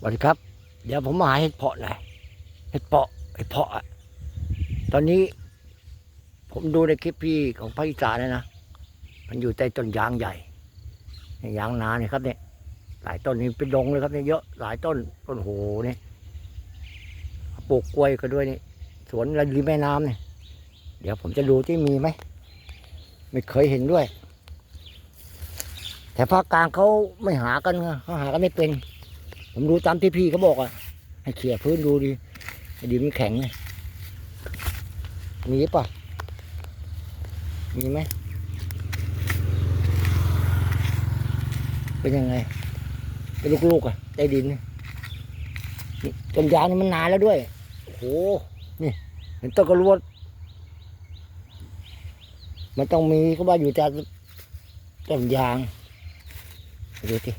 สวัสดีครับ เดี๋ยวผมมาหาเห็ดเพาะหน่อยเห็ดเปาะเห็ดเพาะอะตอนนี้ ผมดูในคลิปพี่ของภาคอีสานนะนะมันอยู่ใต้ต้นยางใหญ่เนี่ยางนาเนี่ยครับเนี่ยหลายต้นนี่เป็นดงเลยครับเนี่ยเยอะหลายต้นต้นโหเนี่ยปลูกกล้วยก็ด้วยนี่สวนริมแม่น้ำเนี่ยเดี๋ยวผมจะดูที่มีไหมไม่เคยเห็นด้วย แต่ภาคกลางเขาไม่หากันเขาหากันไม่เป็น ผมดูตามที่พี่เขาบอกอะ ให้เขี่ยพื้นดูดิให้ดินมันแข็งไงมีป่ะ มีไหม เป็นยังไง เป็นลูกๆอะใต้ดินนี่ต้นยางนี่มันนานแล้วด้วย โอ้โห นี่ เห็นต้นกระรวดมันต้องมีก็ว่าอยู่จากต้นยาง ดูสิ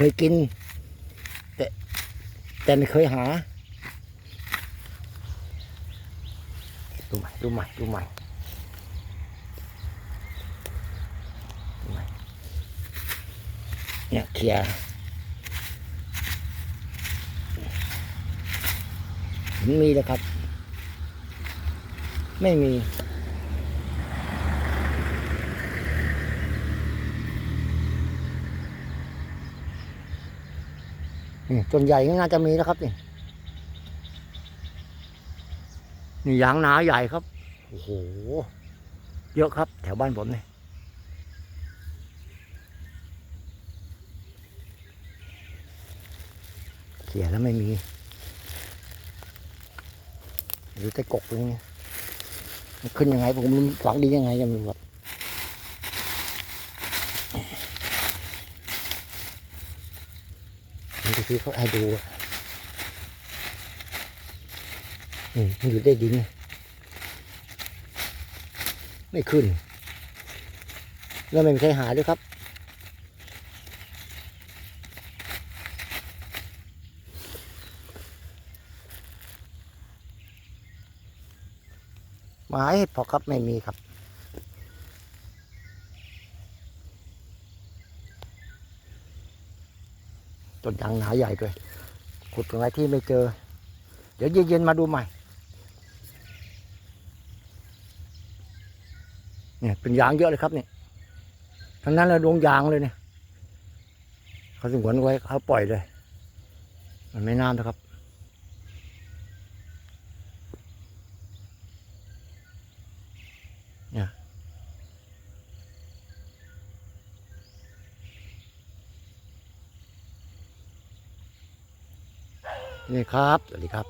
เคยกิน แต่แต่ไม่เคยหาดูใหม่ดูใหม่ดูใหม่เนี่ยเคลียร์ไม่มีแล้วครับ ไม่มี นี่ต้นใหญ่ก็น่าจะมีแล้วครับนี่นี่ยางนาใหญ่ครับโอ้โหเยอะครับ แถวบ้านผมเนี่ยเขี่ยแล้วไม่มีหรือใต้กกตรงนี้มันขึ้นยังไงผมรู้ฝังดียังไงยังไม่รู้ พี่เขาให้ดูอะนี่มันอยู่ได้ดิน ไม่ขึ้น แล้วไม่มีใครหาด้วยครับ หมายพอครับไม่มีครับ ต้นยางหนาใหญ่ด้วย ขุดตรงไหนที่ไม่เจอ เดี๋ยวเย็นๆมาดูใหม่ เนี่ยเป็นยางเยอะเลยครับเนี่ยทั้งนั้นเลยดวงยางเลยเนี่ย เขาสงวนไว้เขาปล่อยเลย มันไม่น้ำนะครับเนี่ย นี่ครับสวัสดีครับ